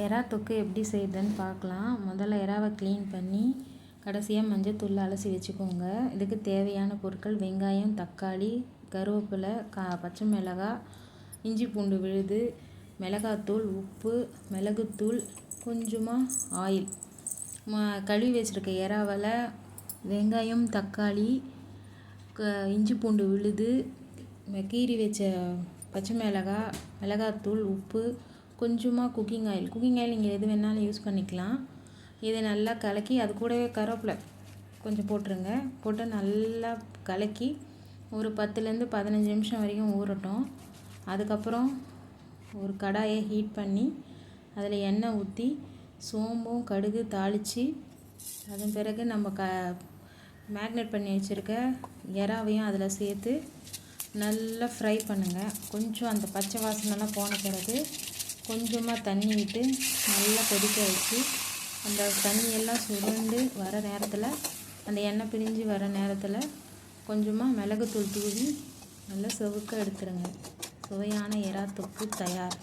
எறா தொக்கு எப்படி செய்யுதுன்னு பார்க்கலாம். முதல்ல எறாவை க்ளீன் பண்ணி கடைசியாக மஞ்சத்தூள் அலசி வச்சுக்கோங்க. இதுக்கு தேவையான பொருட்கள் வெங்காயம் தக்காளி கருவேப்பிலை கா பச்சை மிளகாய் இஞ்சி பூண்டு விழுது மிளகாத்தூள் உப்பு மிளகுத்தூள் கொஞ்சமாக ஆயில் ம கழுவி வச்சுருக்க எறாவில் வெங்காயம் தக்காளி க இஞ்சி பூண்டு விழுது கீறி வச்ச பச்சை மிளகாய் மிளகாத்தூள் உப்பு கொஞ்சமாக குக்கிங் ஆயில் குக்கிங் ஆயில் நீங்கள் எது வேணாலும் யூஸ் பண்ணிக்கலாம். இதை நல்லா கலக்கி அது கூடவே கருவேப்பிலை கொஞ்சம் போட்டுருங்க. போட்டு நல்லா கலக்கி ஒரு பத்துலேருந்து பதினஞ்சு நிமிஷம் வரைக்கும் ஊறட்டும். அதுக்கப்புறம் ஒரு கடாயை ஹீட் பண்ணி அதில் எண்ணெய் ஊற்றி சோம்பும் கடுகு தாளித்து அதன் பிறகு நம்ம க மேக்னேட் பண்ணி வச்சுருக்க எறாவையும் அதில் சேர்த்து நல்லா ஃப்ரை பண்ணுங்கள் கொஞ்சம் அந்த பச்சை வாசனைலாம் போன பிறகு கொஞ்சமாக தண்ணி விட்டு நல்லா கொதிக்க வச்சு அந்த தண்ணியெல்லாம் சுருண்டு வர நேரத்தில் அந்த எண்ணெய் பிரிஞ்சு வர நேரத்தில் கொஞ்சமாக மிளகுத்தூள் தூவி நல்லா செவுக்க எடுத்துருங்க. சுவையான எறா தொக்கு தயார்.